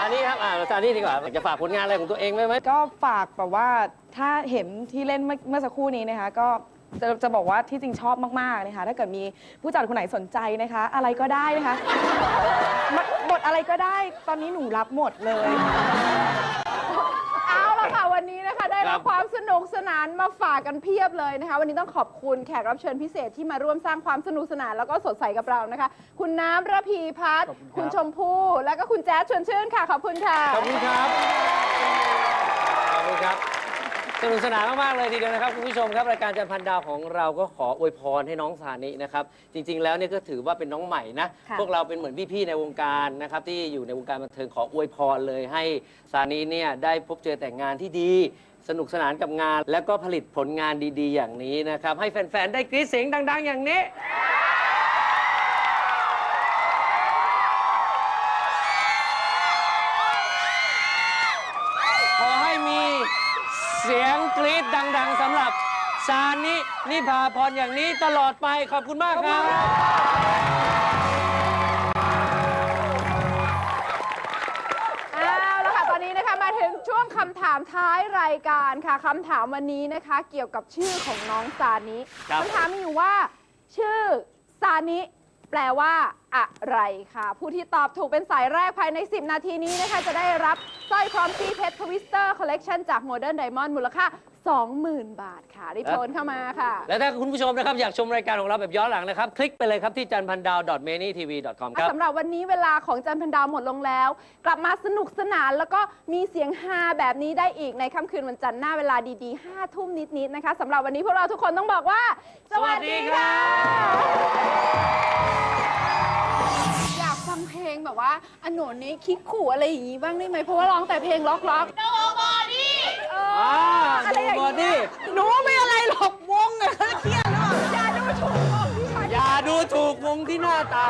อันนี้ครับอ่าซานี่ดีกว่าจะฝากผลงานอะไรของตัวเองไหมไหมก็ฝากแบบว่าถ้าเห็นที่เล่นเมื่อเมื่อสักครู่นี้นะคะ ก็จะจะบอกว่าที่จริงชอบมากๆนะคะ ถ้าเกิดมีผู้จัดคนไหนสนใจนะคะ อะไรก็ได้นะคะบทอะไรก็ได้ตอนนี้หนูรับหมดเลย วันนี้นะคะได้ครัรับบความสนุกสนานมาฝากกันเพียบเลยนะคะ วันนี้ต้องขอบคุณแขกรับเชิญพิเศษที่มาร่วมสร้างความสนุกสนานแล้วก็สดใสกับเรานะคะ คุณน้ำระพีพัฒน์คุณชมพู่และก็คุณแจ๊ดชวนชื่นค่ะขอบคุณค่ะ ขอบคุณครับ ขอบคุณครับ สนุกสนานมาก ๆ เลยทีเดียวนะครับ คุณผู้ชมครับ รายการจันทร์พันดาวของเราก็ขออวยพรให้น้องสานินะครับ จริง ๆ แล้วเนี่ยก็ถือว่าเป็นน้องใหม่นะ ค่ะ พวกเราเป็นเหมือนพี่ ๆ ในวงการนะครับ ที่อยู่ในวงการบันเทิงขออวยพรเลยให้สานิเนี่ยได้พบเจอแต่งงานที่ดี สนุกสนานกับงาน แล้วก็ผลิตผลงานดี ๆ อย่างนี้นะครับ ให้แฟน ๆ ได้กรี๊ดเสียงดัง ๆ อย่างนี้ เสียงกรี๊ดดัง ๆสำหรับซานินิพาพรอย่างนี้ตลอดไปขอบคุณมากครับ เอาละค่ะ ตอนนี้นะคะมาถึงช่วงคำถามท้ายรายการค่ะคำถามวันนี้นะคะ เกี่ยวกับชื่อของน้องซานิครับ คำถามมีอยู่ว่า ชื่อซานิ แปลว่าอะไรค่ะ ผู้ที่ตอบถูกเป็นสายแรกภายใน 10 นาทีนี้นะคะ จะได้รับสร้อยพร้อมซีเพชรทวิสเตอร์คอลเลกชันจากโมเดิร์นไดมอนด์มูลค่า 20,000 บาทค่ะรีบโทรเข้ามาค่ะ และถ้าคุณผู้ชมนะครับ อยากชมรายการของเราแบบย้อนหลังนะครับ คลิกไปเลยครับที่จันพันดาว m a n y t v com ครับสำหรับวันนี้เวลาของจันทร์พันดาวหมดลงแล้ว กลับมาสนุกสนานแล้วก็มีเสียงฮาแบบนี้ได้อีกในค่ำคืนวันจันทร์หน้าเวลาดีๆ5ทุ่มนิดๆนะคะสำหรับวันนี้พวกเราทุกคนต้องบอกว่า สวัสดีค่ะ อันโหนนี้คิกขู่อะไรอย่างงี้บ้างได้ไหมเพราะว่าร้องแต่เพลงล็อกล็อกโนบอดี้อ่าอะไรอย่างดูบอดี้เงี้ยหนูไม่อะไรหรอกวงอะเขาเครียดหรือเปล่าอย่าดูถูกวงที่ฉันอย่าดูถูกวงที่หน้าตา